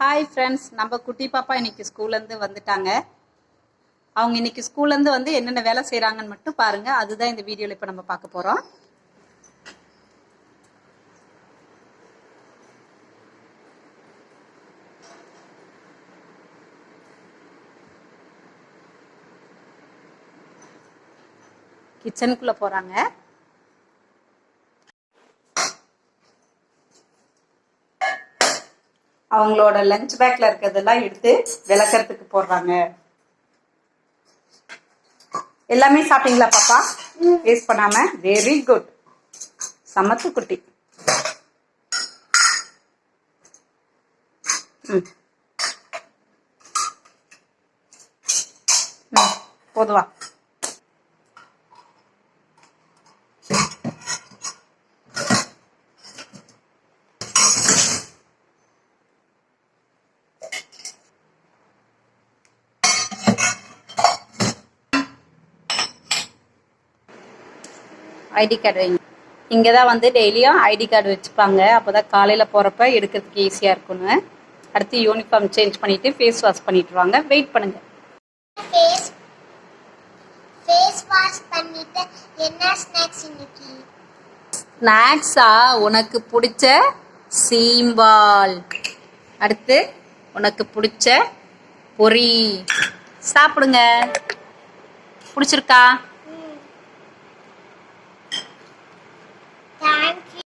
Hi friends நம்ம குட்டி பாப்பா இன்னைக்கு ஸ்கூல்லேருந்து வந்துட்டாங்க. அவங்க இன்னைக்கு ஸ்கூல்லேருந்து வந்து என்னென்ன வேலை செய்கிறாங்கன்னு மட்டும் பாருங்கள் அதுதான் இந்த வீடியோவில் இப்போ நம்ம பார்க்க போகிறோம் கிச்சனுக்குள்ளே போகிறாங்க அவங்களோட லஞ்ச் பேக்ல இருக்கிறதெல்லாம் எடுத்து விளக்கறதுக்கு போடுறாங்க. எல்லாமே சாப்பிட்டீங்களா பாப்பா? வேஸ்ட் பண்ணாம? வெரி குட் சமத்து குட்டி. ம். ம் போதுவா. ஐடி கார்டு வைங்க. இங்கே தான் வந்து டெய்லியும் ஐடி கார்டு வச்சுப்பாங்க. அப்போ தான் காலையில் போகிறப்ப எடுக்கிறதுக்கு ஈஸியாக இருக்கும்னு. அடுத்து யூனிஃபார்ம் சேஞ்ச் பண்ணிவிட்டு ஃபேஸ் வாஷ் வெயிட் பண்ணுங்கள் ஃபேஸ் பண்ணிட்டு என்ன ஸ்நாக்ஸ் இன்னைக்கு? ஸ்நாக்ஸா உனக்கு பிடிச்ச சீம்பால் அடுத்து உனக்கு பிடிச்ச பொரி. சாப்பிடுங்க. பிடிச்சிருக்கா?